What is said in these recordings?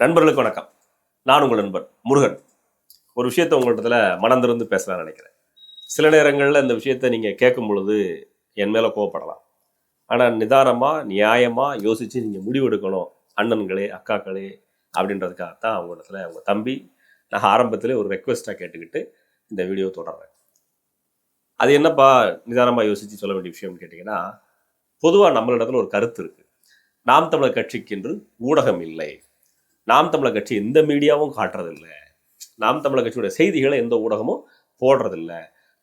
நண்பர்களுக்கு வணக்கம். நான் உங்கள் நண்பன் முருகன். ஒரு விஷயத்தை உங்கள்கிட்ட மனந்திருந்து திறந்து பேசலாம்னு நினைக்கிறேன். சில நேரங்களில் இந்த விஷயத்தை நீங்கள் கேட்கும் பொழுது என் மேலே கோவப்படலாம். ஆனால் நிதானமாக நியாயமாக யோசித்து நீங்கள் முடிவெடுக்கணும் அண்ணன்களே அக்காக்களே அப்படின்றதுக்காகத்தான் அவங்க இடத்துல அவங்க தம்பி நான் ஆரம்பத்திலே ஒரு ரெக்வெஸ்ட்டாக கேட்டுக்கிட்டு இந்த வீடியோ தொடர்றேன். அது என்னப்பா நிதானமாக யோசித்து சொல்ல வேண்டிய விஷயம்னு கேட்டிங்கன்னா பொதுவாக நம்மளிடத்துல ஒரு கருத்து இருக்குது நாம் தமிழர் கட்சிக்கு என்று ஊடகம் இல்லை. நாம் தமிழர் கட்சி எந்த மீடியாவும் காட்டுறதில்லை. நாம் தமிழர் கட்சியோட செய்திகளை எந்த ஊடகமும் போடுறதில்ல.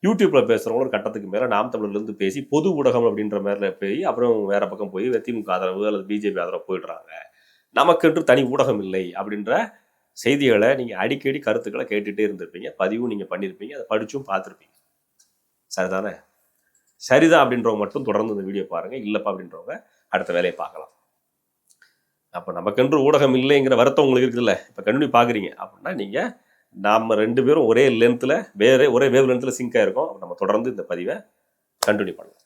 யூடியூப்பில் பேசுறவங்க ஒரு கட்டத்துக்கு மேலே நாம் தமிழர்லேருந்து பேசி பொது ஊடகம் அப்படின்ற மாதிரில போய் அப்புறம் வேறு பக்கம் போய் திமுக ஆதரவு அல்லது பிஜேபி ஆதரவு போயிடுறாங்க. நமக்கென்று தனி ஊடகம் இல்லை அப்படின்ற செய்திகளை நீங்கள் அடிக்கடி கருத்துக்களை கேட்டுகிட்டே இருந்திருப்பீங்க. பதிவும் நீங்கள் பண்ணியிருப்பீங்க அதை படித்தும் பார்த்துருப்பீங்க. சரிதானே? சரிதான் அப்படின்றவங்க மட்டும் தொடர்ந்து இந்த வீடியோ பாருங்கள் இல்லைப்பா அப்படின்றவங்க அடுத்த வேலையை பார்க்கலாம். அப்போ நமக்கென்று ஊடகம் இல்லைங்கிற வருத்தம் உங்களுக்கு இருக்குதுல்ல? இப்போ கண்டினியூ பார்க்குறீங்க அப்படின்னா நீங்கள் நாம் ரெண்டு பேரும் ஒரே லென்த்தில் வேறே ஒரே வேவ் லென்த்தில் சிங்க் ஆகிருக்கோம் அப்போ நம்ம தொடர்ந்து இந்த பதிவை கண்டினியூ பண்ணலாம்.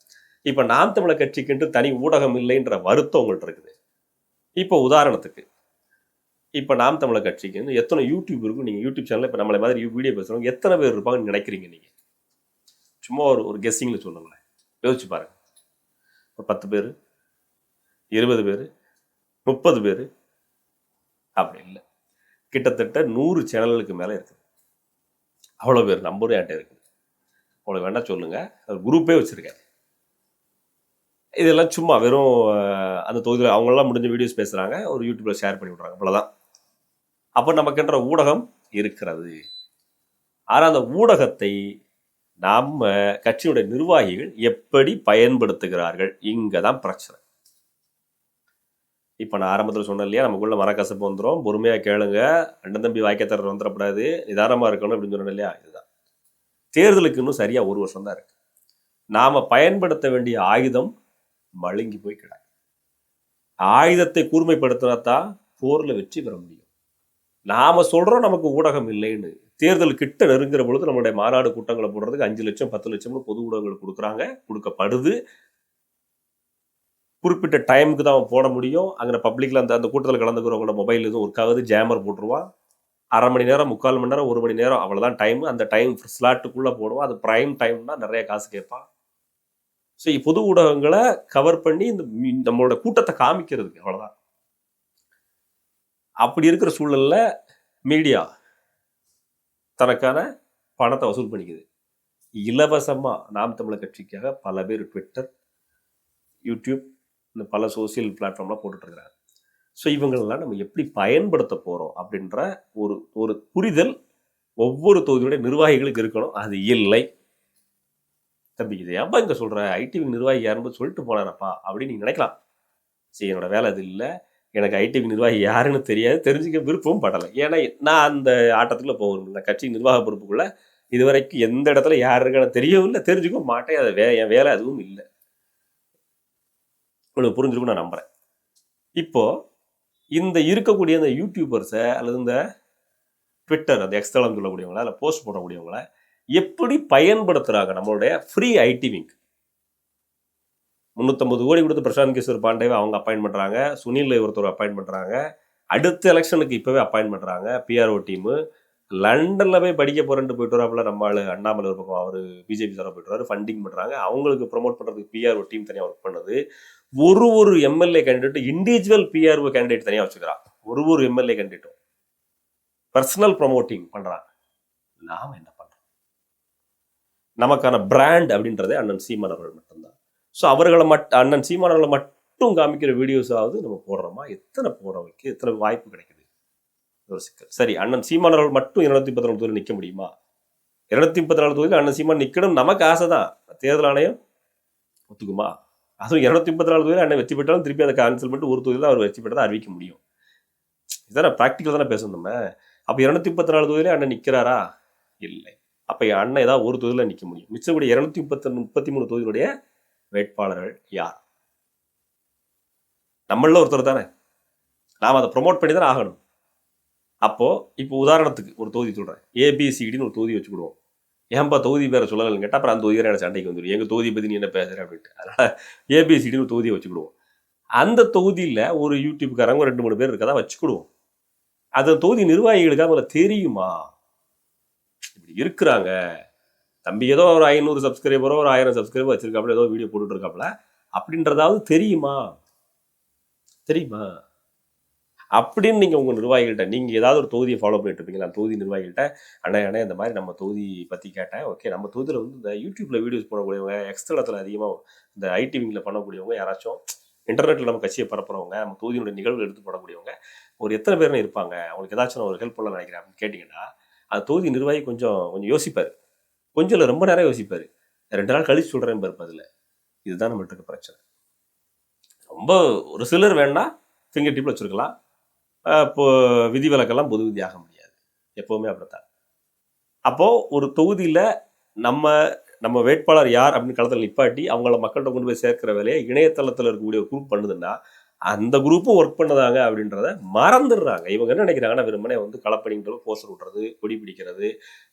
இப்போ நாம் தமிழர் கட்சிக்கென்று தனி ஊடகம் இல்லைன்ற வருத்தம் உங்கள்கிட்ட இருக்குது. இப்போ உதாரணத்துக்கு இப்போ நாம் தமிழர் கட்சிக்கு எத்தனை யூடியூப் இருக்கும்? நீங்கள் யூடியூப் சேனலில் இப்போ நம்மளை மாதிரி வீடியோ பேசுகிறவங்க எத்தனை பேர் இருப்பாங்கன்னு நினைக்கிறீங்க நீங்கள் சும்மா ஒரு ஒரு கெஸ்ஸிங்கில் சொல்லுங்களேன். யோசிச்சு பாருங்கள் ஒரு பத்து பேர் இருபது பேர் முப்பது பேர். அப்படி இல்லை. கிட்டத்தட்ட நூறு சேனல்களுக்கு மேலே இருக்குது. அவ்வளோ பேர் நம்பரும் என்கிட்ட இருக்குது. அவ்வளோ வேண்டாம் சொல்லுங்கள் குரூப்பே வச்சுருக்கேன். இதெல்லாம் சும்மா வெறும் அந்த தொகுதியில் அவங்களாம் முடிஞ்ச வீடியோஸ் பேசுகிறாங்க ஒரு யூடியூப்பில் ஷேர் பண்ணி விட்றாங்க. அவ்வளோதான் அப்போ நமக்குன்ற ஊடகம் இருக்கிறது. ஆனால் அந்த ஊடகத்தை நம்ம கட்சியுடைய நிர்வாகிகள் எப்படி பயன்படுத்துகிறார்கள்? இங்கே தான் பிரச்சனை. இப்போ நான் ஆரம்பத்தில் சொன்னேன் இல்லையா நமக்குள்ள மனக்கசப்பு வந்துடும் பொறுமையாக கேளுங்க. அண்ணன் தம்பி வாய்க்கத்தர வந்துடக்கூடாது நிதானமாக இருக்கணும் அப்படின்னு சொன்னேன் இல்லையா இதுதான். தேர்தலுக்கு இன்னும் சரியாக ஒரு வருஷம் தான் இருக்கு. நாம் பயன்படுத்த வேண்டிய ஆயுதம் மழுங்கி போய் கிடக்கு. ஆயுதத்தை கூர்மைப்படுத்தினா தான் போரில் வெற்றி பெற முடியும். நாம சொல்றோம் நமக்கு ஊடகம் இல்லைன்னு. தேர்தல் கிட்ட நெருங்குற பொழுது நம்மளுடைய மாநாடு கூட்டங்களை போடுறதுக்கு அஞ்சு லட்சம் பத்து லட்சம்னு பொது ஊடகங்கள் கொடுக்குறாங்க. கொடுக்கப்படுது. குறிப்பிட்ட டைமுக்கு தான் அவன் போட முடியும். அங்கே பப்ளிக்கில் அந்த அந்த கூட்டத்தில் கலந்துக்கிறவங்களோட மொபைல் எதுவும் ஒர்க் ஆகுது ஜேமர் போட்டுருவான். அரை மணி நேரம் முக்கால் மணி நேரம் ஒரு மணி நேரம் அவ்வளோதான் டைம் அந்த டைம் ஸ்லாட்டுக்குள்ளே போடுவான். அது ப்ரைம் டைம்னா நிறைய காசு கேட்பான். ஸோ பொது ஊடகங்களை கவர் பண்ணி இந்த மீ- நம்மளோட கூட்டத்தை காமிக்கிறதுக்கு அவ்வளோதான் அப்படி இருக்கிற சூழலில் மீடியா தனக்கான பணத்தை வசூல் பண்ணிக்குது. இலவசமாக நாம் தமிழர் கட்சிக்காக பல பேர் ட்விட்டர் யூடியூப் இந்த பல சோசியல் பிளாட்ஃபார்ம்லாம் போட்டுட்ருக்குறாங்க. ஸோ இவங்களெல்லாம் நம்ம எப்படி பயன்படுத்த போகிறோம் அப்படின்ற ஒரு ஒரு புரிதல் ஒவ்வொரு தொகுதியுடைய நிர்வாகிகளுக்கு இருக்கணும். அது இல்லை. தம்பி இது ஏன்பா இங்க சொல்ற? ஐடிவி நிர்வாகி யாருன்னு சொல்லிட்டு போனானப்பா அப்படின்னு நீங்க நினைக்கலாம். சரி என்னோடய வேலை அது இல்லை. எனக்கு ஐடிவி நிர்வாகி யாருன்னு தெரியாது. தெரிஞ்சுக்க விருப்பமும் படலை. ஏன்னா நான் அந்த ஆட்டத்துக்குள்ளே போகணும். இந்த கட்சி நிர்வாக பொறுப்புக்குள்ளே இதுவரைக்கும் எந்த இடத்துல யார் இருக்கான தெரியவும் இல்லை தெரிஞ்சுக்கவும் மாட்டேன். அது வே என் வேலை அதுவும் இல்லை. உங்களுக்கு புரிஞ்சிருக்கும் நான் நம்புறேன். இப்போ இந்த இருக்கக்கூடிய இந்த யூடியூபர்ஸை அல்லது இந்த ட்விட்டர் அந்த எக்ஸ்தளம் சொல்லக்கூடியவங்கள இல்லை போஸ்ட் போடக்கூடியவங்கள எப்படி பயன்படுத்துகிறாங்க நம்மளுடைய ஃப்ரீ ஐடி விங்க் முந்நூற்றம்பது கோடி கொடுத்து பிரசாந்த் கிஷோர் பாண்டேவை அவங்க அப்பாயின் பண்ணுறாங்க சுனில் ஒருத்தர் அப்பாயின் பண்ணுறாங்க அடுத்த எலெக்ஷனுக்கு இப்போவே அப்பாயின் பண்ணுறாங்க பிஆர்ஓ டீமு லண்டனில் போய் படிக்க போகிறேன்ட்டு போயிட்டு வராப்புல நம்ம ஆளு அண்ணாமலை ஒரு பக்கம் அவர் பிஜேபி சாராக போயிட்டு வராரு ஃபண்டிங் பண்ணுறாங்க அவங்களுக்கு ப்ரொமோட் பண்ணுறதுக்கு பிஆர்ஓ டீம் தனியாக ஒர்க் பண்ணுது. ஒரு ஒரு எம்எல்ஏ கேண்டிடேட்டும் இண்டிவிஜுவல் பிஆர்ஓ கேண்டிடேட் தனியாக வச்சுக்கிறான் ஒரு ஒரு எம்எல்ஏ கேண்டிடேட்டும் பர்சனல் ப்ரமோட்டிங் பண்ணுறாங்க நாம் என்ன பண்ணுறோம் நமக்கான பிராண்ட் அப்படின்றதே அண்ணன் சீமான் அவர்கள் மட்டும்தான். ஸோ அவர்களை மட் அண்ணன் சீமான் அவர்களை மட்டும் காமிக்கிற வீடியோஸாவது நம்ம போடுறோமா? எத்தனை போடுறவங்களுக்கு எத்தனை வாய்ப்பு கிடைக்குது? ஒரு சிக்கல். சரி அண்ணன் சீமான் அவர்கள் மட்டும் இருநூத்தி பதினாலு தொகுதியில் நிற்க முடியுமா? இருநூத்தி முப்பத்தி நாலு தொகுதியில் அண்ணன் சீமான் நிற்கணும் நமக்கு ஆசை தான் தேர்தல் ஆணையம் ஒத்துக்குமா? அதுவும் இரநூத்தி முப்பத்தி நாலு தொகுதியில் அண்ணன் வெற்றி பெற்றாலும் திருப்பி அதை கேன்சல் பண்ணிட்டு ஒரு தொகுதியில் அவர் வெற்றி பெற்றதை அறிவிக்க முடியும். இதான் ப்ராக்டிக்கல் தானே பேசணும் நம்ம. அப்போ இரநூத்தி முப்பத்தி நாலு தொகுதியிலே அண்ணன் நிற்கிறாரா இல்லை. அப்போ அண்ணன் ஏதாவது ஒரு தொகுதியில் நிற்க முடியும். மிச்சக்கூடிய இரநூத்தி முப்பத்தி முப்பத்தி மூணு தொகுதியுடைய வேட்பாளர்கள் யார்? நம்மள ஒருத்தர் தானே. நாம் அதை ப்ரொமோட் பண்ணி தானே ஆகணும். அப்போது இப்போ உதாரணத்துக்கு ஒரு தொகுதி சொல்கிறேன் ஏபிசிடின்னு ஒரு தொகுதி வச்சுக்கிடுவோம். ஏன்பா தொகுதி பேரை சொல்லலன்னு கேட்டால் அப்புறம் அந்த தொகுதி எனக்கு சண்டைக்கு வந்துடும் எங்கள் தொகுதியை பற்றி நீ என்ன பேசுகிற அப்படின்ட்டு. அதனால் ஏபிசிடின்னு ஒரு தொகுதியை வச்சுக்கிடுவோம். அந்த தொகுதியில் ஒரு யூடியூப்காரங்க ஒரு ரெண்டு மூணு பேர் இருக்கதான் வச்சுக்கிடுவோம். அந்த தொகுதி நிர்வாகிகளுக்கு அவங்கள தெரியுமா? இப்படி இருக்கிறாங்க. தம்பி ஏதோ ஒரு ஐநூறு சப்ஸ்கிரைபரோ ஒரு ஆயிரம் சப்ஸ்கிரைபர் வச்சிருக்காப்புல ஏதோ வீடியோ போட்டுட்டு இருக்காப்புல. அப்படின்றதாவது தெரியுமா? தெரியுமா? அப்படின்னு நீங்கள் உங்கள் நிர்வாகிகள்கிட்ட நீங்கள் ஏதாவது ஒரு தொகுதியை ஃபாலோ பண்ணிட்டு இருப்பீங்களா தொகுதி நிர்வாகிகள்கிட்ட அண்ணா அண்ணா இந்த மாதிரி நம்ம தொகுதி பற்றி கேட்டேன். ஓகே நம்ம தொகுதியில் வந்து இந்த யூடியூப்பில் வீடியோஸ் போடக்கூடியவங்க எக்ஸ்தளத்தில் அதிகமாக இந்த ஐடி விங்கில் பண்ணக்கூடியவங்க யாராச்சும் இன்டர்நெட்டில் நம்ம கட்சியை பரப்புறவங்க நம்ம தொகுதியினுடைய நிகழ்வு எடுத்து போடக்கூடியவங்க ஒரு எத்தனை பேர்னு இருப்பாங்க. அவங்களுக்கு ஏதாச்சும் நான் ஒரு ஹெல்ப் பண்ண நினைக்கிறேன் அப்படின்னு கேட்டிங்கன்னா அது தொகுதி நிர்வாகி கொஞ்சம் கொஞ்சம் யோசிப்பார். கொஞ்சம் இல்லை ரொம்ப நேரம் யோசிப்பார். ரெண்டு நாள் கழிச்சு சொல்கிறேன் பாரு பதில். இதுதான் நம்மகிட்ட இருக்க பிரச்சனை. ரொம்ப ஒரு சிலர் வேணால் ஃபிங்கர் டிப்பில் வச்சுருக்கலாம். இப்போ விதிவிலக்கெல்லாம் பொது விதியாக முடியாது. எப்போவுமே அப்படித்தான். அப்போது ஒரு தொகுதியில் நம்ம நம்ம வேட்பாளர் யார் அப்படின்னு களத்தில் நிப்பாட்டி அவங்கள மக்கள்கிட்ட கொண்டு போய் சேர்க்கிற வேலையை இணையதளத்தில் இருக்கக்கூடிய ஒரு குரூப் பண்ணுதுன்னா அந்த குரூப்பும் ஒர்க் பண்ணுதாங்க அப்படின்றத மறந்துடுறாங்க. இவங்க என்ன நினைக்கிறாங்கன்னா வெறுமனே வந்து களப்பணிங்கிறது போஸ்டர் விட்றது கொடி பிடிக்கிறது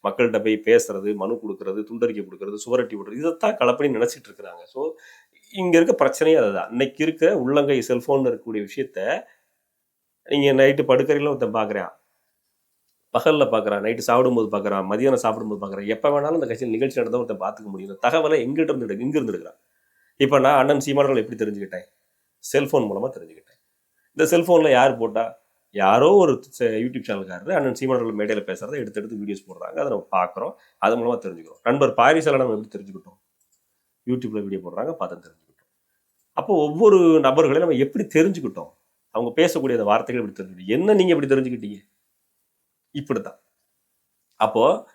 மக்கள்கிட்ட போய் பேசுறது மனு கொடுக்கறது துண்டறிக்கை கொடுக்கறது சுவரட்டி விடுறது இதைத்தான் களப்பணி நினச்சிட்டு இருக்கிறாங்க. ஸோ இங்கே இருக்க பிரச்சனையே அதுதான். இன்னைக்கு இருக்க உள்ளங்கை செல்ஃபோன் இருக்கக்கூடிய விஷயத்த நீங்கள் நைட்டு படுக்கறையில் ஒருத்தன் பார்க்குறான் பகலில் பார்க்குறான் நைட்டு சாப்பிடும்போது பார்க்குறான் மதியானம் சாப்பிடும்போது பார்க்குறான் எப்போ வேணாலும் அந்த கட்சியில் நிகழ்ச்சி நடந்தால் ஒருத்தன் பார்த்துக்க முடியும். தகவலை எங்கிட்ட இருந்து எடு- இங்க இப்போ நான் அண்ணன் சீமானர்கள் எப்படி தெரிஞ்சுக்கிட்டேன்? செல்ஃபோன் மூலமாக தெரிஞ்சுக்கிட்டேன். இந்த செல்ஃபோனில் யார் போட்டால் யாரோ ஒரு யூடியூப் சேனல்காரர் அண்ணன் சீமானர்கள் மேடையில் பேசுகிறத எடுத்து எடுத்து வீடியோஸ் போடுறாங்க. அதை நம்ம பார்க்குறோம் அது மூலமாக தெரிஞ்சுக்கிறோம். நண்பர் பாரிசால நம்ம எப்படி தெரிஞ்சுக்கிட்டோம்? யூடியூப்பில் வீடியோ போடுறாங்க பார்த்து தெரிஞ்சுக்கிட்டோம். அப்போ ஒவ்வொரு நபர்களையும் நம்ம எப்படி தெரிஞ்சுக்கிட்டோம்? அவங்க பேசக்கூடிய அந்த வார்த்தைகள் இப்படி தெரிஞ்சுக்கிட்டு. என்ன நீங்கள் இப்படி தெரிஞ்சுக்கிட்டீங்க? இப்படித்தான். அப்போது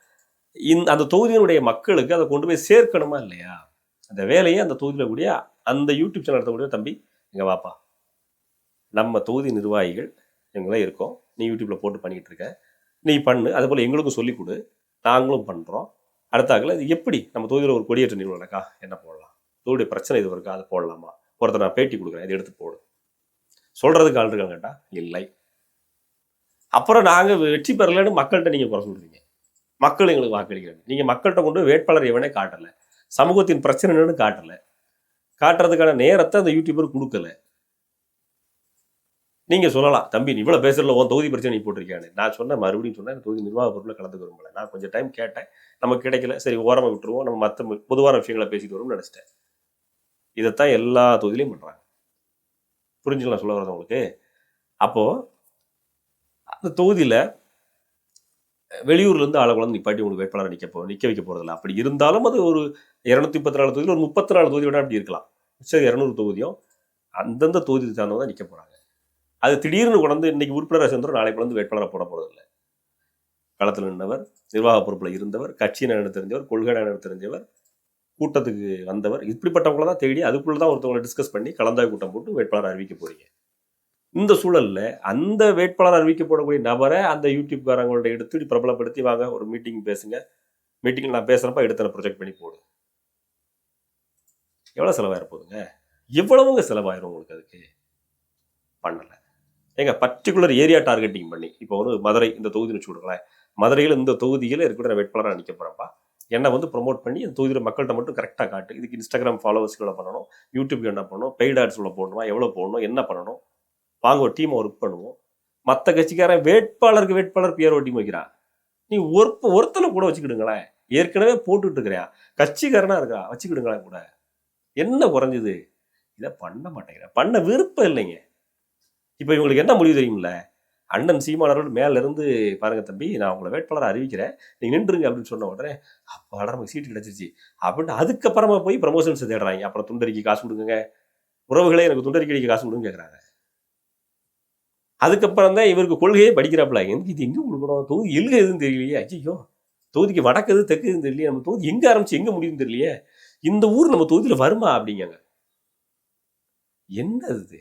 இந்த அந்த தொகுதியினுடைய மக்களுக்கு அதை கொண்டு போய் சேர்க்கணுமா இல்லையா? அந்த வேலையை அந்த தொகுதியில் கூடிய அந்த யூடியூப் சேனல் நடத்தக்கூடிய தம்பி இங்கே வாப்பா. நம்ம தொகுதி நிர்வாகிகள் எங்களாம் இருக்கோம். நீ யூடியூப்பில் போட்டு பண்ணிக்கிட்டு இருக்க. நீ பண்ணு. அதே போல் எங்களுக்கும் சொல்லிக் கொடு. நாங்களும் பண்ணுறோம் அடுத்தாக்கில் இது எப்படி? நம்ம தொகுதியில் ஒரு கொடியேற்ற நிறுவனம் இருக்கா? என்ன போடலாம்? தொகுதியுடைய பிரச்சனை இது இருக்கா? அதை போடலாமா? ஒருத்தர் நான் பேட்டி கொடுக்குறேன். இதை எடுத்து போடு. சொல்றதுக்கு ஆள் இருக்காங்க இல்லை. அப்புறம் நாங்கள் வெற்றி பெறலைன்னு மக்கள்கிட்ட நீங்கள் குறை சொல்கிறீங்க மக்கள் எங்களுக்கு வாக்களிக்கிறாங்க நீங்கள் மக்கள்கிட்ட கொண்டு வேட்பாளர் எவனே காட்டலை சமூகத்தின் பிரச்சனை என்னன்னு காட்டலை காட்டுறதுக்கான நேரத்தை அந்த யூடியூபர் கொடுக்கல. நீங்கள் சொல்லலாம் தம்பி நீ இவ்வளவு உன் தொகுதி பிரச்சனை நீ போட்டிருக்கியானு நான் சொன்னேன் மறுபடியும் சொன்னேன் தொகுதி நிர்வாக பொருளில் கலந்துக்க விரும்பல. நான் கொஞ்சம் டைம் கேட்டேன் நமக்கு கிடைக்கல சரி ஓரமாக விட்டுருவோம் நம்ம மற்ற பொதுவான விஷயங்களை பேசிட்டு வரும்னு நினைச்சிட்டேன். இதைத்தான் எல்லா தொகுதியிலையும் பண்ணுறாங்க புரிஞ்சுக்கலாம் சொல்ல வரது உங்களுக்கு. அப்போது அந்த தொகுதியில் வெளியூர்லேருந்து ஆளை கொண்டு நிப்பாட்டி உங்களுக்கு வேட்பாளர் நிற்க போ நிற்க வைக்க போகிறதில்ல அப்படி இருந்தாலும் அது ஒரு இரநூத்தி முப்பத்தி நாலு தொகுதியில் ஒரு முப்பத்தி நாலு தொகுதி விட அப்படி இருக்கலாம். சரி இரநூறு தொகுதியும் அந்தந்த தொகுதி சார்ந்தவங்க தான் நிற்க போகிறாங்க அது திடீர்னு கொண்டு இன்னைக்கு உறுப்பினராக சேர்ந்தவர் நாளை கொண்டு வேட்பாளரை போட போறதில்லை. களத்தில் நின்றவர் நிர்வாக பொறுப்பில் இருந்தவர் கட்சியின் எனக்கு தெரிஞ்சவர் கொள்கை என்ன தெரிஞ்சவர் கூட்டத்துக்கு வந்தவர். இப்படிப்பட்டவங்கள தான் தேடி அதுக்குள்ள தான் ஒருத்தவங்களை டிஸ்கஸ் பண்ணி கலந்தாய் கூட்டம் போட்டு வேட்பாளர் அறிவிக்க போறீங்க. இந்த சூழலில் அந்த வேட்பாளர் அறிவிக்கப்படக்கூடிய நபரை அந்த யூடியூப்காரங்களோட எடுத்து பிரபலப்படுத்தி வாங்க ஒரு மீட்டிங் பேசுங்க. மீட்டிங்கில் நான் பேசுகிறப்ப எடுத்தனை ப்ரொஜெக்ட் பண்ணி போடு. எவ்வளோ செலவாயிர போதுங்க எவ்வளவுங்க செலவாயிரும் உங்களுக்கு அதுக்கு? பண்ணலை. ஏங்க பர்டிகுலர் ஏரியா டார்கெட்டிங் பண்ணி. இப்போ ஒரு மதுரை இந்த தொகுதின்னு வச்சு கொடுங்களேன் மதுரையில் இந்த தொகுதியில் இருக்கிற நான் வேட்பாளராக நிற்க போகிறப்பா என்னை வந்து ப்ரொமோட் பண்ணி இந்த தொகுதியில் மக்கள்கிட்ட மட்டும் கரெக்டாக காட்டு. இதுக்கு இன்ஸ்டாகிராம் ஃபாலோவர்ஸ்க்கு எவ்வளோ பண்ணணும்? யூடியூப்க்கு என்ன பண்ணணும்? பெய்ட் ஆட்ஸ் உள்ள போடணுமா? எவ்வளோ போடணும்? என்ன பண்ணணும்? வாங்க ஒரு டீமை ஒர்க் பண்ணுவோம். மற்ற கட்சிக்காரன் வேட்பாளருக்கு வேட்பாளர் பேர் டீம் வைக்கிறான் நீ ஒரு ஒருத்தனை கூட வச்சுக்கிடுங்களேன். ஏற்கனவே போட்டுட்டு இருக்கிறியா? கட்சிக்காரனா இருக்கா? வச்சுக்கிடுங்களேன் கூட. என்ன குறைஞ்சது? இதை பண்ண மாட்டேங்கிறேன். பண்ண விருப்பம் இல்லைங்க. இப்போ இவங்களுக்கு என்ன முடிவு தெரியுமில்ல அண்ணன் சீமானவர்கள் மேலேருந்து பாருங்க தம்பி நான் உங்களை வேட்பாளரை அறிவிக்கிறேன். நீங்கள் நின்றுங்க அப்படின்னு சொன்ன உடனே அப்போ நமக்கு சீட்டு கிடைச்சிருச்சு. அப்படின்னு அதுக்கப்புறமா போய் ப்ரமோஷன்ஸ் தேடுறாங்க. அப்புறம் துண்டறிக்கை காசு கொடுங்க உறவுகளே எனக்கு துண்டறிக்கடிக்கு காசு கொடுங்க கேட்குறாங்க அதுக்கப்புறம் தான் இவருக்கு கொள்கையே படிக்கிறாப்புல. எனக்கு இது எங்கே கொடுக்கணும்? தொகுதி எல்க எதுவும் தெரியலையே. ஐயோ தொகுதிக்கு வடக்கு எது தெற்கு எதுவும் தெரியலையே. நம்ம தொகுதி எங்கே ஆரம்பிச்சு எங்கே முடியும்னு தெரியலையே. இந்த ஊர் நம்ம தொகுதியில் வருமா அப்படிங்காங்க. என்ன இது?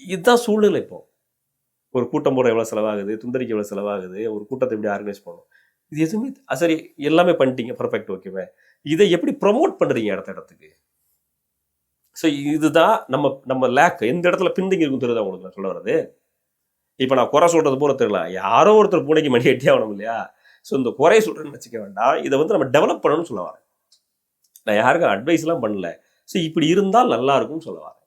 இதுதான் சூழ்நிலை இப்போ. ஒரு கூட்டம் போட எவ்வளோ செலவாகுது துந்தரிக்கு எவ்வளோ செலவாகுது ஒரு கூட்டத்தை எப்படி ஆர்கனைஸ் பண்ணணும்? இது எதுவுமே சரி எல்லாமே பண்ணிட்டீங்க பர்ஃபெக்ட் ஓகேவே இதை எப்படி ப்ரொமோட் பண்ணுறீங்க இடத்த இடத்துக்கு? ஸோ இதுதான் நம்ம நம்ம லேக் எந்த இடத்துல பின்தங்கி இருக்கும் தெரியுதா உங்களுக்கு நான் சொல்ல வர்றது? இப்போ நான் குறை சொல்கிறது போல தெரியல. யாரோ ஒருத்தர் பூனைக்கு மணி எட்டி ஆகணும் இல்லையா? ஸோ இந்த குறை சொல்கிறேன்னு வச்சுக்க வேண்டாம். இதை வந்து நம்ம டெவலப் பண்ணணும்னு சொல்ல வரேன். நான் யாருக்கும் அட்வைஸ்லாம் பண்ணல. ஸோ இப்படி இருந்தால் நல்லா இருக்கும்னு சொல்ல வரேன்.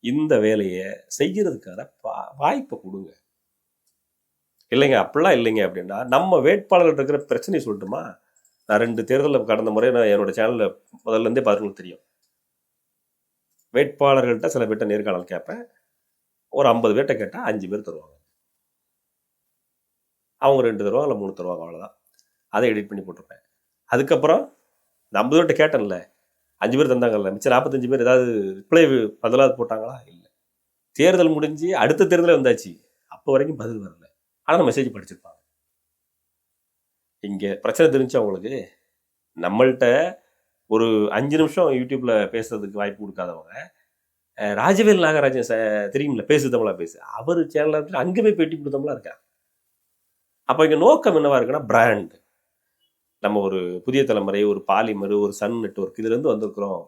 இந்த வேலையை செய்கிறதுக்கான பா- வாய்ப்பை கொடுங்க. இல்லைங்க அப்படிலாம் இல்லைங்க அப்படின்னா நம்ம வேட்பாளர்கள் இருக்கிற பிரச்சனையை சொல்லட்டுமா? நான் ரெண்டு தேர்தலில் கடந்த முறை நான் என்னோட சேனலில் முதல்ல இருந்தே பார்த்துங்களுக்கு தெரியும். வேட்பாளர்கள்ட்ட சில பேர்ட்ட நேர்காணல் கேட்பேன். ஒரு ஐம்பது பேர்ட்ட கேட்டால் அஞ்சு பேர் தருவாங்க. அவங்க ரெண்டு தருவாங்க இல்லை மூணு தருவாங்க அவ்வளோதான் அதை எடிட் பண்ணி போட்டிருப்பேன். அதுக்கப்புறம் இந்த ஐம்பது பேர்ட்ட கேட்டேன்ல அஞ்சு பேர் தந்தாங்கல்ல மிச்சம் நாற்பத்தஞ்சு பேர் ஏதாவது ரிப்ளை பதிலாவது போட்டாங்களா? இல்லை. தேர்தல் முடிஞ்சு அடுத்த தேர்தலே வந்தாச்சு. அப்போ வரைக்கும் பதில் வரல. ஆனால் மெசேஜ் படிச்சிருப்பாங்க. இங்கே பிரச்சனை தெரிஞ்சு அவங்களுக்கு நம்மள்கிட்ட ஒரு அஞ்சு நிமிஷம் யூடியூப்பில் பேசுறதுக்கு வாய்ப்பு கொடுக்காதவங்க ராஜவேல் நாகராஜன் ச தெரியுமில்ல பேசு தமிழா பேசு. அவர் சேனலில் அங்கே போய் பேட்டி கொடுத்தவங்களா இருக்காங்க அப்போ இங்கே நோக்கம் என்னவா இருக்குன்னா பிராண்டு நம்ம ஒரு புதிய தலைமுறை ஒரு பாலிமர் ஒரு சன் நெட்ஒர்க் இதுலேருந்து வந்திருக்கிறோம்.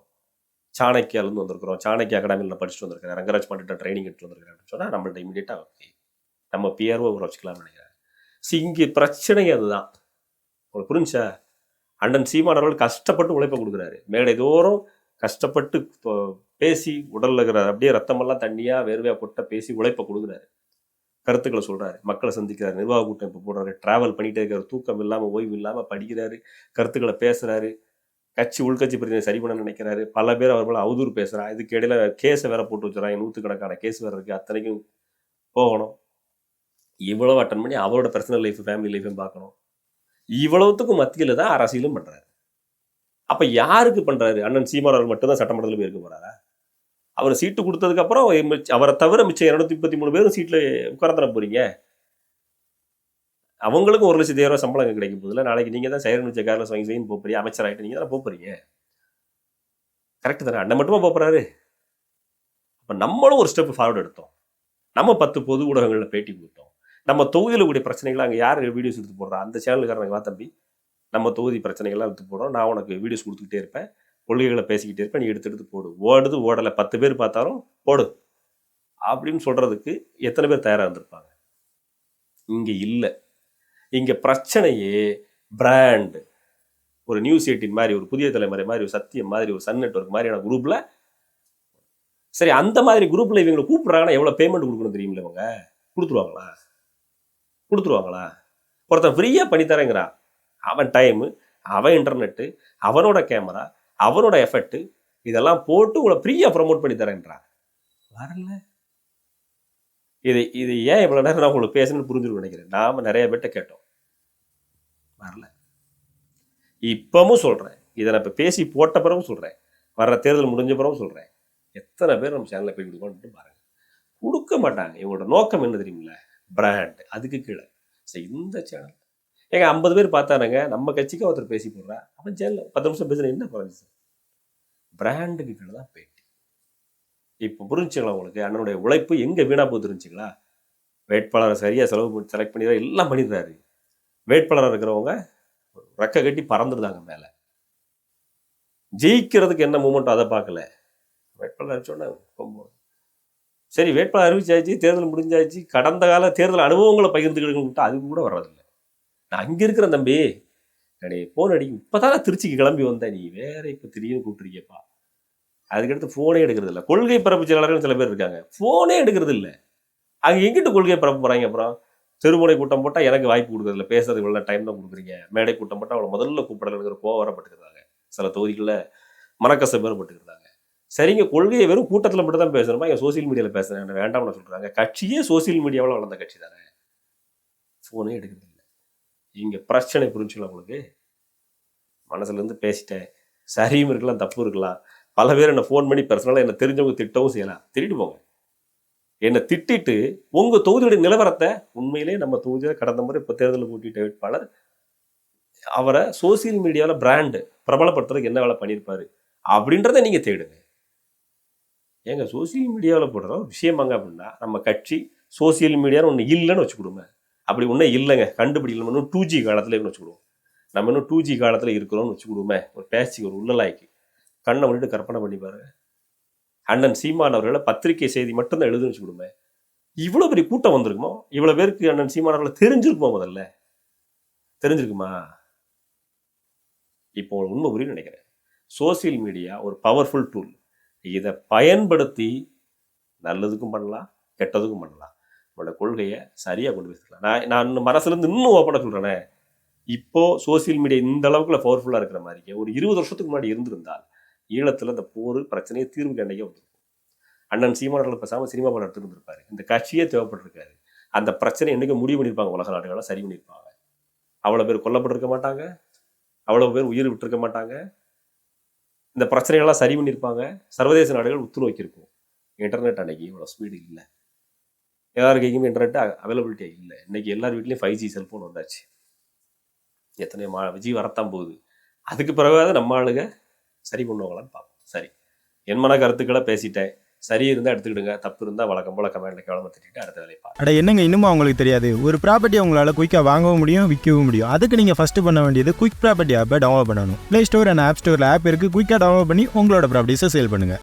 சாணக்கியாலேருந்து வந்திருக்கிறோம். சாணக்கிய அகாடமியில் படிச்சுட்டு வந்திருக்கேன் ரங்கராஜ் பாண்டிட்ட ட்ரைனிங் எடுத்து வந்திருக்கேன் அப்படின்னு சொன்னால் நம்மள்ட்ட இமீடியட்டாக ஓகே நம்ம பிஆர்ஓ ஒரு வச்சுக்கலாம்னு நினைக்கிறேன். சி இங்கே பிரச்சனை அதுதான். உங்களுக்கு புரிஞ்சா அண்ணன் சீமான் அவர்கள் கஷ்டப்பட்டு உழைப்பை கொடுக்குறாரு. மேடை தோறும் கஷ்டப்பட்டு இப்போ பேசி உடல்ல இருக்கிற அப்படியே ரத்தமெல்லாம் தண்ணியாக வேர்வையாக கொட்ட பேசி உழைப்பை கொடுக்குறாரு. கருத்துக்களை சொல்கிறாரு மக்களை சந்திக்கிறாரு. நிர்வாக கூட்டம் இப்போ போடுறாரு. ட்ராவல் பண்ணிகிட்டே இருக்காரு. தூக்கம் இல்லாமல் ஓய்வு இல்லாமல் படிக்கிறாரு. கருத்துக்களை பேசுகிறாரு கட்சி உள்கட்சி பிரச்சனை சரி பண்ண நினைக்கிறாரு. பல பேர் அவர் மேல அவதூறு பேசுகிறான் இதுக்கு இடையில கேஸை வேற போட்டு வச்சுறாங்க. நூற்றுக்கணக்கான கேஸ் வேற இருக்குது அத்தனைக்கும் போகணும். இவ்வளவு அட்டன் பண்ணி அவரோட பர்சனல் லைஃப் ஃபேமிலி லைஃபையும் பார்க்கணும். இவ்வளவுத்துக்கும் மத்தியில் தான் அரசியலும் பண்ணுறாரு அப்போ யாருக்கு பண்ணுறாரு அண்ணன் சீமான் அவர்கள் மட்டும்தான் சட்டமன்றத்தில் போய் இருக்க போகிறாரா அவர் சீட்டு கொடுத்ததுக்கப்புறம் அவரை தவிர மிச்சம் இரநூத்தி முப்பத்தி மூணு பேரும் சீட்டில் உட்காரத்தர போகிறீங்க அவங்களுக்கும் ஒரு லட்சத்தி ரூபாய் சம்பளம் கிடைக்க போதில்ல நாளைக்கு நீங்கள் தான் சைரன் நிச்சய காரில் வாங்கி செய்யும் போகிறீங்க அமைச்சர் ஆகிட்டு நீங்கள் தான் போகிறீங்க கரெக்ட் தானே? அண்ணன் மட்டுமா போகிறாரு அப்போ நம்மளும் ஒரு ஸ்டெப் ஃபார்வர்டு எடுத்தோம். நம்ம பத்து பொது ஊடகங்களில் பேட்டி கொடுத்தோம். நம்ம தொகுதியில் கூடிய பிரச்சனைகளை அங்கே யார் வீடியோஸ் எடுத்து போடுறா? அந்த சேனலுக்காரங்க வா தம்பி? நம்ம தொகுதி பிரச்சனைகள்லாம் எடுத்து போடுறோம். நான் உனக்கு வீடியோஸ் கொடுத்துக்கிட்டே இருப்பேன். கொள்கைகளை பேசிக்கிட்டே இருப்பேன் நீ எடுத்து எடுத்து போடு. ஓடுது ஓடலை. பத்து பேர் பார்த்தாலும் போடு. அப்படின்னு சொல்கிறதுக்கு எத்தனை பேர் தயாராக இருந்திருப்பாங்க? இங்கே இல்லை. இங்கே பிரச்சனையே பிராண்டு ஒரு நியூஸ் எயிட்டின் மாதிரி ஒரு புதிய தலைமுறை மாதிரி ஒரு சத்தியம் மாதிரி ஒரு சன் நெட்ஒர்க் மாதிரியான குரூப்பில் சரி அந்த மாதிரி குரூப்பில் இவங்களை கூப்பிட்றாங்கன்னா எவ்வளோ பேமெண்ட் கொடுக்கணும் தெரியுமில்ல இவங்க? கொடுத்துருவாங்களா? கொடுத்துருவாங்களா? ஒருத்தன் ஃப்ரீயாக பண்ணித்தரேங்கிறான். அவன் டைமு அவன் இன்டர்நெட்டு அவனோட கேமரா அவரோட எஃபெக்ட் இதெல்லாம் போட்டு உங்களை ஃப்ரீயாக ப்ரமோட் பண்ணி தரேன்றா வரல. இது இது ஏன் இவ்வளோ நேரம் நான் உங்களுக்கு பேசணும்னு புரிஞ்சுன்னு நினைக்கிறேன். நாம நிறைய பேர்ட்ட கேட்டோம். வரல. இப்போவும் சொல்கிறேன் இதை நான் இப்போ பேசி போட்ட பிறகும் சொல்கிறேன் வர்ற தேர்தல் முடிஞ்ச பிறகும் சொல்கிறேன் எத்தனை பேர் நம்ம சேனலில் போய் கொடுக்கணும்னு பாருங்க. கொடுக்க மாட்டாங்க. இவங்களோட நோக்கம் என்ன தெரியுமில்ல? பிராண்ட் அதுக்கு கீழே. சரி இந்த சேனல் ஏங்க ஐம்பது பேர் பார்த்தானுங்க நம்ம கட்சிக்கு ஒருத்தர் பேசி போடுறா. அவன் சேனல் பத்து நிமிஷம் பேசுகிற என்ன குறைஞ்சி பிராண்டுக்கு கீழே தான் பேட்டி. இப்போ புரிஞ்சுங்களா உங்களுக்கு? அண்ணனுடைய உழைப்பு எங்கே வீணா போகுது தெரிஞ்சுங்களா? வேட்பாளரை சரியாக செலவு செலக்ட் பண்ணிடுறாரு எல்லாம் பண்ணிடுறாரு. வேட்பாளராக இருக்கிறவங்க ரெக்க கட்டி பறந்துடுதாங்க மேலே. ஜெயிக்கிறதுக்கு என்ன மூமெண்ட் அதை பார்க்கல. வேட்பாளர் அறிவிச்சோன்னே ரொம்ப சரி வேட்பாளர் அறிவிச்சாச்சு தேர்தல் முடிஞ்சாச்சு. கடந்த கால தேர்தல் அனுபவங்களை பகிர்ந்துக்கிட்டு அது கூட வர்றதில்லை. நான் அங்கே இருக்கிறேன் தம்பி. அடே ஃபோன் அடி இப்போதான் நான் திருச்சிக்கு கிளம்பி வந்தேன். நீ வேற இப்போ திடீர்னு கூப்பிட்டுருக்கியப்பா. அதுக்கடுத்து ஃபோனே எடுக்கிறது இல்லை. கொள்கை பரப்பு செயலாளர்கள் சில பேர் இருக்காங்க. ஃபோனே எடுக்கிறது இல்லை. அங்கே எங்கிட்ட கொள்கை பரப்பு போகிறாங்க அப்புறம்? தெருமுனை கூட்டம் போட்டால் எனக்கு வாய்ப்பு கொடுக்குறதில்ல பேசுறதுக்கு இவ்வளோ டைம் தான் கொடுக்குறீங்க. மேடை கூட்டம் போட்டால் அவளை முதல்ல கூப்பிடலைங்கிற கோவம் வரப்பட்டுக்கிறாங்க சில தொகுதிகளில் மனக்கசம் ஏற்பட்டுக்கிறாங்க சரிங்க கொள்கையை வெறும் கூட்டத்தில் மட்டும் தான் பேசணுமா? என் சோசியல் மீடியாவில் பேசுகிறேன் வேண்டாம்னு சொல்கிறாங்க கட்சியே சோசியல் மீடியாவில் வளர்ந்த கட்சி தானே. ஃபோனே எடுக்கிறது இங்கே பிரச்சனை புரிஞ்சுக்கலாம் உங்களுக்கு? மனசுலேருந்து பேசிட்டேன். சரியும் இருக்கலாம் தப்பு இருக்கலாம். பல பேர் என்னை ஃபோன் பண்ணி பர்சனலாக என்னை தெரிஞ்சவங்க திட்டவும் செய்யலாம் திட்டிட்டு போங்க. என்னை திட்டிட்டு உங்கள் தொகுதியுடைய நிலவரத்தை உண்மையிலே நம்ம தொகுதியில் கடந்த முறை இப்போ தேர்தலில் போட்டிட்ட வேட்பாளர் அவரை சோசியல் மீடியாவில் பிராண்டு பிரபலப்படுத்துறதுக்கு என்ன வேலை பண்ணியிருப்பாரு அப்படின்றத நீங்கள் தேடுங்க. ஏங்க சோசியல் மீடியாவில் போடுற விஷயமாங்க அப்படின்னா நம்ம கட்சி சோசியல் மீடியான்னு ஒன்று இல்லைன்னு வச்சுக்கிடுங்க. அப்படி ஒன்றும் இல்லைங்க. கண்டுபிடிக்கல. இன்னும் டூ ஜி காலத்தில் வச்சுக்கிடுவோம். நம்ம இன்னும் டூ ஜி காலத்தில் இருக்கிறோம்னு வச்சுக்கிடுவோமே. ஒரு பேச்சுக்கு ஒரு உள்ளலாய்க்கு கண்ணை விட்டுட்டு கற்பனை பண்ணி பாருங்க. அண்ணன் சீமான் அவர்களை பத்திரிகை செய்தி மட்டும்தான் எழுதுன்னு வச்சுக்கிடுமே இவ்வளோ பெரிய கூட்டம் வந்திருக்குமோ? இவ்வளோ பேருக்கு அண்ணன் சீமான் அவர்களை தெரிஞ்சிருக்குமோ முதல்ல? தெரிஞ்சிருக்குமா? இப்போ உண்மை புரியும் நினைக்கிறேன். சோசியல் மீடியா ஒரு பவர்ஃபுல் டூல் இதை பயன்படுத்தி நல்லதுக்கும் பண்ணலாம் கெட்டதுக்கும் பண்ணலாம். உங்களோட கொள்கையை சரியாக கொண்டு போய் நான் நான் இன்னும் மனசுலேருந்து இன்னும் ஓப்பனாக சொல்கிறேனே இப்போ சோஷியல் மீடியா இந்த அளவுக்குள்ள பவர்ஃபுல்லாக இருக்கிற மாதிரி ஒரு இருபது வருஷத்துக்கு முன்னாடி இருந்திருந்தால் ஈழத்தில் இந்த போர் பிரச்சனையை தீர்வு கண்டையே வந்துருக்கும். அண்ணன் சீமானர்கள் பேசாமல் சினிமா படம் எடுத்துருந்துருப்பாரு இந்த கட்சியே தேவைப்பட்டிருக்காரு அந்த பிரச்சனை என்னைக்கு முடிவு பண்ணியிருப்பாங்க உலக நாடுகளை சரி பண்ணியிருப்பாங்க. அவ்வளோ பேர் கொல்லப்பட்டிருக்க மாட்டாங்க. அவ்வளோ பேர் உயிர் விட்டுருக்க மாட்டாங்க. இந்த பிரச்சனைகள்லாம் சரி பண்ணியிருப்பாங்க. சர்வதேச நாடுகள் உத்து நோக்கியிருக்கும் இன்டர்நெட் அன்னைக்கு இவ்வளோ ஸ்பீடு இல்லை. எல்லார் கைக்குமே இன்டர்நெட் அவைலபிலிட்டியாக இல்லை. இன்னைக்கு எல்லார் வீட்லேயும் ஃபைவ் ஜி செல்ஃபோன் வந்தாச்சு. எத்தனையோ மா விஜய் வரத்தான் போகுது. அதுக்கு பிறகு நம்ம ஆளுங்க சரி பண்ணுவாங்களான்னு பார்ப்போம். சரி. என் மன கருத்துக்களை பேசிட்டேன். சரி இருந்தால் எடுத்துக்கிடுங்க. தப்பு இருந்தால் வழக்கம் போல கமெண்ட்ல கவலை திட்டிட்டு அடுத்த வேலையை பார்ப்போம். அட என்னங்க இன்னும் அவங்களுக்கு தெரியாது? ஒரு ப்ராப்பர்ட்டி உங்களால் குயிக்காக வாங்கவும் முடியும் விற்கவும் முடியும். அதுக்கு நீங்கள் ஃபஸ்ட்டு பண்ண வேண்டியது குயிக் ப்ராப்பர்ட்டி ஆப்பை டவுன்லோட் பண்ணணும். ப்ளே ஸ்டோர் அண்ட் ஆப் ஸ்டோரில் ஆப் இருக்குது குயிக்காக டவுன்லோட் பண்ணி உங்களோட ப்ராப்பர்ட்டிஸை சேல் பண்ணுங்கள்